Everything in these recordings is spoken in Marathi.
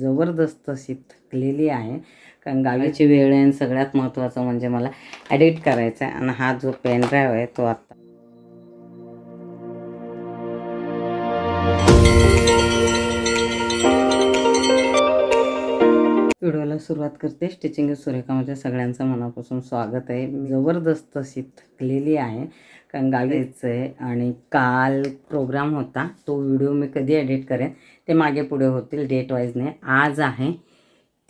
जबरदस्त अशी थकलेली आहे. कारण गावीची वेळ आहे आणि सगळ्यात महत्त्वाचं म्हणजे मला ॲडिट करायचं आहे आणि हा जो पेन ड्राईव्ह आहे तो आत्ता व्हिडिओला सुरुवात करते. स्टिचिंग सुरेखामध्ये सगळ्यांचं मनापासून स्वागत आहे. मी जबरदस्त अशी थकलेली आहे. कारण गावी आहे आणि काल प्रोग्राम होता. तो व्हिडिओ मी कधी एडिट करेन ते मागे पुढे होतील डेट वाईजने आज आहे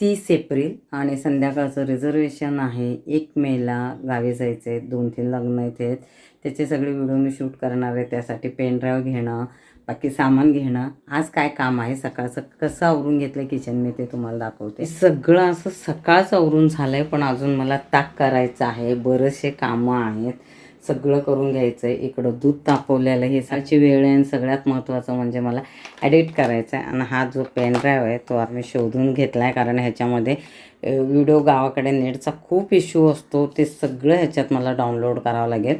तीस एप्रिल आणि संध्याकाळचं रिझर्वेशन आहे. एक मेला गावी जायचं आहे दोन तीन लग्न आहेत. त्याचे सगळे व्हिडिओ मी शूट करणार आहे. त्यासाठी पेन ड्राईव्ह घेणं बाकी सामान घेणं आज काय काम आहे? सकाळचं कसं आवरून घेतलं किचन मी ते तुम्हाला दाखवते. सगळं असं सकाळचं आवरून झालं आहे पण अजून मला ताक करायचं आहे बरेचसे कामं आहेत. सगळं करून घ्यायचं आहे इकडं दूध तापवलेलं हे साची वेळ आहे आणि सगळ्यात महत्त्वाचं म्हणजे मला ॲडिट करायचं आहे. आणि हा जो पेन ड्राईव्ह आहे तो आम्ही शोधून घेतला आहे कारण ह्याच्यामध्ये व्हिडिओ गावाकडे नेटचा खूप इश्यू असतो. ते सगळं ह्याच्यात मला डाउनलोड करावं लागेल.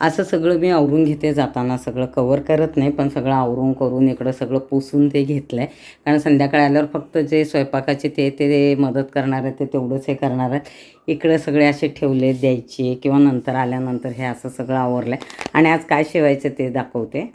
असं सगळं मी आवरून घेते जाताना. सगळं कवर करत नाही पण सगळं आवरून करून इकडं सगळं पुसून ते घेतलं आहे कारण संध्याकाळी आल्यावर फक्त जे स्वयंपाकाचे ते ते मदत करणार आहे ते तेवढंच हे करणार आहेत. इकडं सगळे असे ठेवले द्यायचे किंवा नंतर आल्यानंतर हे असं सगळं आवरलं आहे आणि आज काय शिवायचं ते दाखवते.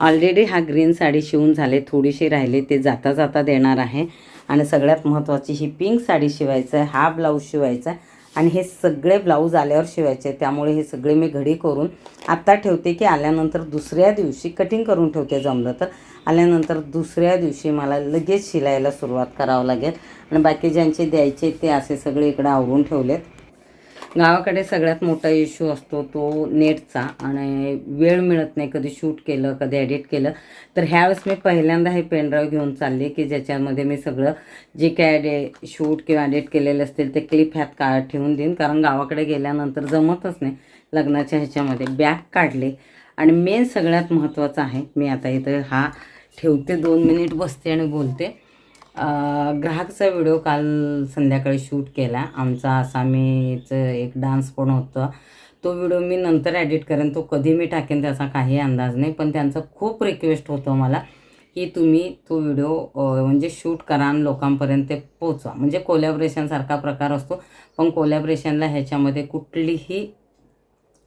ऑलरेडी हा ग्रीन साडी शिवून झाले थोडीशी राहिली ते जाता जाता देणार आहे. आणि सगळ्यात महत्त्वाची ही पिंक साडी शिवायचं आहे हा ब्लाऊज शिवायचा आहे. आणि हे सगळे ब्लाऊज आल्यावर शिवायचे त्यामुळे हे सगळे मी घडी करून आत्ता ठेवते की आल्यानंतर दुसऱ्या दिवशी कटिंग करून ठेवते जमलं तर. आल्यानंतर दुसऱ्या दिवशी मला लगेच शिलायला सुरुवात करावं लागेल. आणि बाकी ज्यांचे द्यायचे ते असे सगळे इकडे आवरून ठेवलेत. गावाकडे सगळ्यात मोठा इश्यू असतो तो नेटचा आणि वेळ मिळत नाही. कधी शूट केलं कधी एडिट केलं. तर ह्यावेळेस मी पहिल्यांदा हे पेनड्राईव्ह घेऊन चालले की ज्याच्यामध्ये मी सगळं जे काय डे शूट किंवा एडिट केलेले असतील ते क्लिप ह्यात का ठेवून देईन. कारण गावाकडे गेल्यानंतर जमतच नाही लग्नाच्या ह्याच्यामध्ये. बॅग काढले. आणि मेन सगळ्यात महत्त्वाचं आहे मी आता इथं हा ठेवते दोन मिनिट बसते आणि बोलते. ग्राहकचा व्हिडिओ काल संध्याकाळी शूट केला. आमचा आसामीचं एक डान्स पण होतं. तो व्हिडिओ मी नंतर एडिट करेन. तो कधी मी टाकेन त्याचा काही अंदाज नाही. पण त्यांचं खूप रिक्वेस्ट होतं मला की तुम्ही तो व्हिडिओ म्हणजे शूट करा आणि लोकांपर्यंत ते पोचवा म्हणजे कोलॅबरेशनसारखा प्रकार असतो. पण कोलॅबरेशनला ह्याच्यामध्ये कुठलीही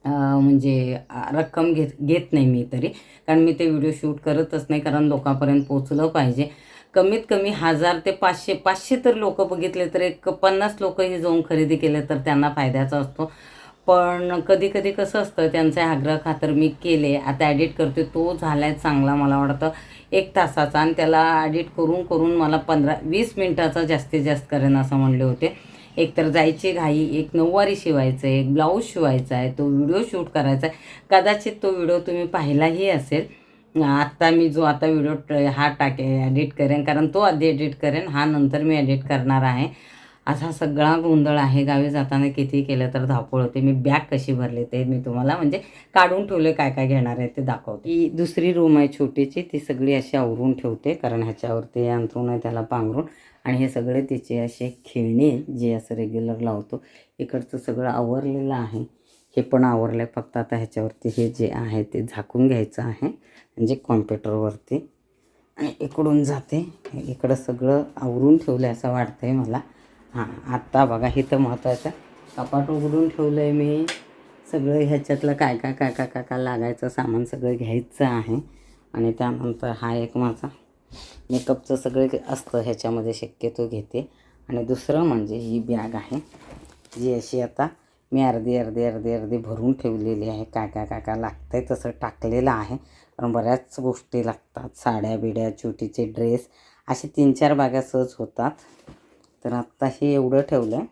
म्हणजे रक्कम घेत घेत नाही मी तरी. कारण मी ते व्हिडिओ शूट करतच नाही. कारण लोकांपर्यंत पोचलं पाहिजे. कमीत कमी हजार ते पाचशे पाचशे तर लोक बघितले तर एक पन्नास लोकही जाऊन खरेदी केले तर त्यांना फायद्याचा असतो. पण कधी कधी कसं असतं त्यांचा आग्रह खातर मी केले आता ॲडिट करते तो झाला आहे चांगला मला वाटतं. एक तासाचा आणि त्याला ॲडिट करून करून मला पंधरा वीस मिनटाचा जास्तीत जास्त करेन असं म्हणले होते. एक तर जायची घाई एक नऊवारी शिवायचं आहे एक ब्लाऊज शिवायचा आहे तो व्हिडिओ शूट करायचा आहे. कदाचित तो व्हिडिओ तुम्ही पाहिलाही असेल. आत्ता मी जो आता व्हिडिओ हा टाके एडिट करेन कारण तो आधी एडिट करेन हा नंतर मी एडिट करणार आहे. असा सगळा गोंधळ आहे. गावी जाताना किती केलं तर धावपळ होते. मी बॅग कशी भरले ते मी तुम्हाला म्हणजे काढून ठेवले काय काय घेणार आहे ते दाखवते. ही दुसरी रूम आहे छोटीची. ती सगळी अशी आवरून ठेवते कारण ह्याच्यावरती अंथरून आहे त्याला पांघरून आणि हे सगळे तिचे असे खेळणे जे असं रेग्युलर लावतो. इकडचं सगळं आवरलेलं आहे. हे पण आवरलं आहे फक्त आता ह्याच्यावरती हे जे आहे ते झाकून घ्यायचं आहे. म्हणजे कॉम्प्युटरवरती. आणि इकडून जाते. इकडं सगळं आवरून ठेवलं आहे असं वाटतं आहे मला. हां आत्ता बघा हे तर महत्त्वाचं कपाट उघडून ठेवलं आहे मी. सगळं ह्याच्यातलं काय काय काय काय काय काय लागायचं सामान सगळं घ्यायचं आहे. आणि त्यानंतर हा एक माझा मेकअपचं सगळं असतं ह्याच्यामध्ये शक्यतो घेते. आणि दुसरं म्हणजे ही बॅग आहे. जी अशी आता मी अर्धी अर्धी अर्धी अर्धी भरून ठेवलेली आहे. काय काय काय काय लागतं आहे तसं टाकलेलं आहे. कारण बऱ्याच गोष्टी लागतात. साड्या बिड्या छोटीचे ड्रेस असे तीन चार बागा सहज होतात. तर आत्ता हे एवढं ठेवलं. आहे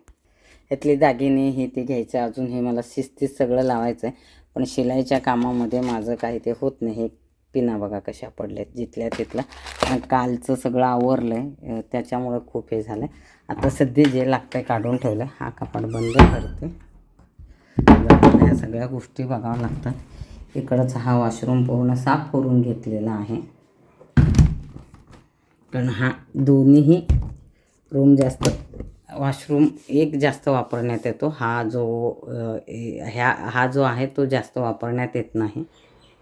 यातली दागिने हे ते घ्यायचं. अजून हे मला शिस्तीत सगळं लावायचं आहे पण शिलाईच्या कामामध्ये माझं काही ते होत नाही. हे पिना बघा कशा पडल्यात जिथल्या तिथल्या. कालचं सगळं आवरलं आहे त्याच्यामुळं खूप हे झालं आहे आता सध्या जे लागतं आहे काढून ठेवलं आहे हा कपाट बंद करते. ह्या सगळ्या गोष्टी बघाव्या लागतात. इकडंच हा वॉशरूम पूर्ण साफ करून घेतलेला आहे. कारण हा दोन्हीही रूम जास्त वॉशरूम एक जास्त वापरण्यात येतो. हा जो ह्या हा जो आहे तो जास्त वापरण्यात येत नाही.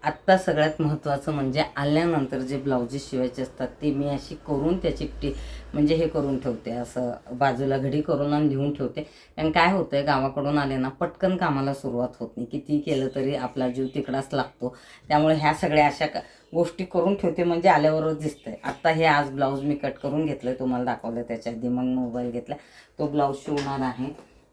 आत्ता सगळ्यात महत्त्वाचं म्हणजे आल्यानंतर जे ब्लाउजेस शिवायचे असतात ते मी अशी करून त्याची टी म्हणजे हे करून ठेवते असं बाजूला घडी करून आणि लिहून ठेवते. कारण काय होतं आहे गावाकडून आले ना पटकन कामाला सुरुवात होत नाही. किती केलं तरी आपला जीव तिकडाच लागतो. त्यामुळे ह्या सगळ्या अशा गोष्टी करून ठेवते म्हणजे आल्यावरच दिसतंय. आत्ता हे आज ब्लाऊज मी कट करून घेतलं तुम्हाला दाखवलं त्याच्या आधी. मग मोबाईल घेतला तो ब्लाऊज शिवणार आहे.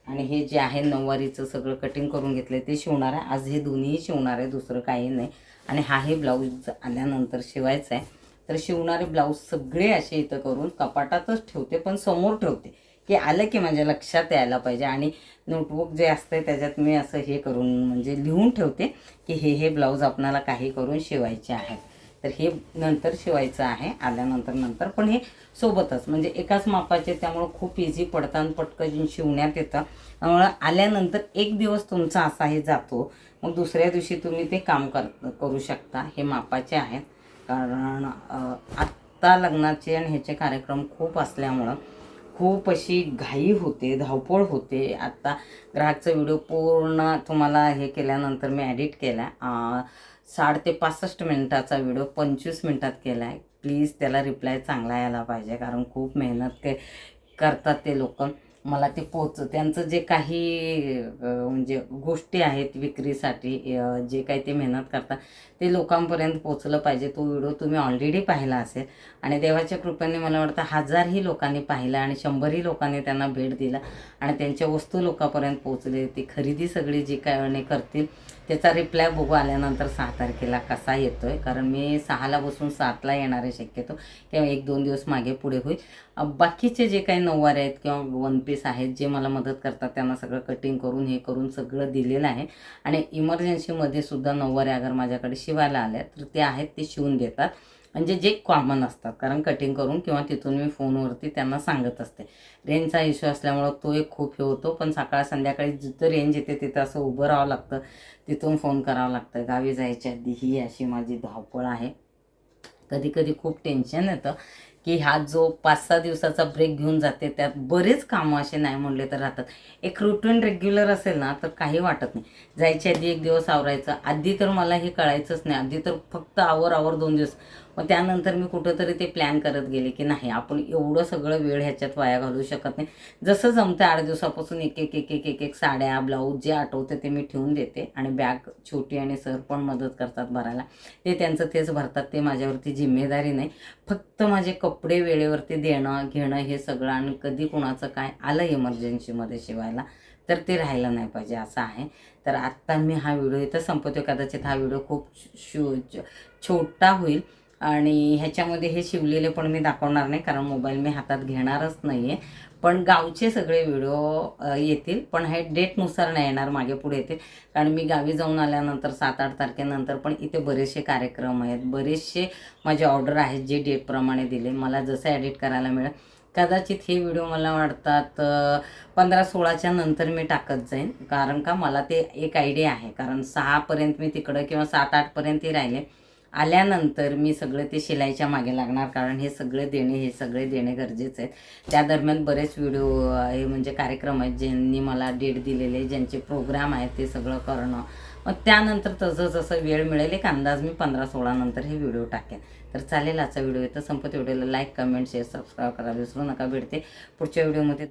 आणि हे जे आहे नऊवारीचं सगळं कटिंग करून घेतलं ते शिवणार आहे. आज हे दोन्हीही शिवणार आहे दुसरं काही नाही. आणि हा हे ब्लाऊज आल्यानंतर शिवायचं आहे. तर शिवणारे ब्लाऊज सगळे असे इथं करून कपाटातच ठेवते पण समोर ठेवते. की आलं की माझ्या लक्षात यायला पाहिजे. आणि नोटबुक जे असतं त्याच्यात मी असं हे करून म्हणजे लिहून ठेवते की हे हे ब्लाऊज आपणाला काही करून शिवायचे आहेत. तर हे नंतर शिवायचं आहे. आल्यानंतर नंतर पण हे सोबतच. म्हणजे एकाच मापाचे त्यामुळं खूप इझी पडतान पटकन शिवण्यात येतं. त्यामुळं आल्यानंतर एक दिवस तुमचा असा हे जातो. मग दुसऱ्या दिवशी तुम्ही ते काम कर करू शकता. हे मापाचे आहेत. कारण आत्ता लग्नाचे आणि ह्याचे कार्यक्रम खूप असल्यामुळं खूप अशी घाई होते धावपळ होते. आत्ता ग्राहकचा व्हिडिओ पूर्ण तुम्हाला हे केल्यानंतर मी ॲडिट केला. साठ ते पासष्ट मिनटाचा व्हिडिओ पंचवीस मिनटात केला आहे प्लीज त्याला रिप्लाय चांगला यायला पाहिजे कारण खूप मेहनत के करतात ते लोक. मला ते पोच त्यांचं जे काही म्हणजे गोष्टी आहेत विक्रीसाठी जे काही ते मेहनत करतात ते लोकांपर्यंत पोचलं पाहिजे. तो व्हिडिओ तुम्ही ऑलरेडी पाहिला असेल. आणि देवाच्या कृपेने मला वाटतं हजारही लोकांनी पाहिला आणि शंभरही लोकांनी त्यांना भेट दिला. आणि त्यांच्या वस्तू लोकांपर्यंत पोचले ती खरेदी सगळी जी काय करतील त्याचा रिप्लाय बघू आल्यानंतर सहा तारखेला कसा येतोय. कारण मी सहाला बसून सातला येणार आहे शक्यतो. किंवा एक दोन दिवस मागे पुढे होईल. बाकीचे जे काही नऊवारे आहेत किंवा वन पीस आहेत जे मला मदत करतात त्यांना सगळं कटिंग करून हे करून सगळं दिलेलं आहे. आणि इमर्जन्सीमध्ये सुद्धा नऊवारे अगर माझ्याकडे शिवायला आल्या तर ते आहेत ते शिवून देतात. म्हणजे जे कॉमन असतात. कारण कटिंग करून किंवा तिथून मी फोनवरती त्यांना सांगत असते. रेंजचा इश्यू असल्यामुळं तो एक खूप हे होतो. पण सकाळ संध्याकाळी जिथं रेंज येते तिथं असं उभं राहावं लागतं. तिथून फोन करावं लागतं. गावी जायच्या आधी ही अशी माझी धावपळ आहे. कधी कधी खूप टेन्शन येतं की हा जो पाच सहा दिवसाचा ब्रेक घेऊन जाते त्यात बरेच कामं असे नाही म्हणले तर राहतात. एक रुटीन रेग्युलर असेल ना तर काही वाटत नाही. जायच्या आधी एक दिवस आवरायचं. आधी तर मला हे कळायचंच नाही. आधी तर फक्त आवर आवर दोन दिवस. मग त्यानंतर मी कुठंतरी ते प्लॅन करत गेले की नाही आपण एवढं सगळं वेळ ह्याच्यात वाया घालू शकत नाही. जसं जमतं आठ दिवसापासून एक एक एक एक एक एक साड्या ब्लाऊज जे आठवते ते मी ठेवून देते आणि बॅग छोटी आणि सर पण मदत करतात भरायला. ते त्यांचं तेच भरतात ते माझ्यावरती जिम्मेदारी नाही. फक्त माझे कपडे वेळेवरती देणं घेणं हे सगळं आणि कधी कुणाचं काय आलं इमर्जन्सीमध्ये शिवायला तर ते राहायला नाही पाहिजे असं आहे. तर आत्ता मी हा व्हिडिओ इथं संपवतो. कदाचित हा व्हिडिओ खूप शो छोटा होईल. आणि ह्याच्यामध्ये हे शिवलेले पण मी दाखवणार नाही कारण मोबाईल मी हातात घेणारच नाही आहे पण गावचे सगळे व्हिडिओ येतील. पण हे डेटनुसार नाही येणार मागे पुढे येतील. कारण मी गावी जाऊन आल्यानंतर सात आठ तारखेनंतर पण इथे बरेचसे कार्यक्रम आहेत. बरेचसे माझे ऑर्डर आहेत जे डेटप्रमाणे दिले. मला जसं ॲडिट करायला मिळेल. कदाचित हे व्हिडिओ मला वाटतात पंधरा सोळाच्या नंतर मी टाकत जाईन. कारण का मला ते एक आयडिया आहे. कारण सहापर्यंत मी तिकडं किंवा सात आठपर्यंतही राहिले. आल्यानंतर मी सगळं ते शिलाईच्या मागे लागणार कारण हे सगळे देणे हे सगळे देणे गरजेचे आहेत त्या दरम्यान बरेच व्हिडिओ हे म्हणजे कार्यक्रम आहेत ज्यांनी मला डेट दिलेले ज्यांचे प्रोग्राम आहेत ते सगळं करणं. मग त्यानंतर तसं जसं वेळ मिळेल एक अंदाज मी पंधरा सोळा नंतर हे व्हिडिओ टाकेन. तर चालेल आजचा व्हिडिओ येतं संपत. व्हिडिओला लाईक कमेंट शेअर सबस्क्राईब करायला विसरू नका. भेटते पुढच्या व्हिडिओमध्ये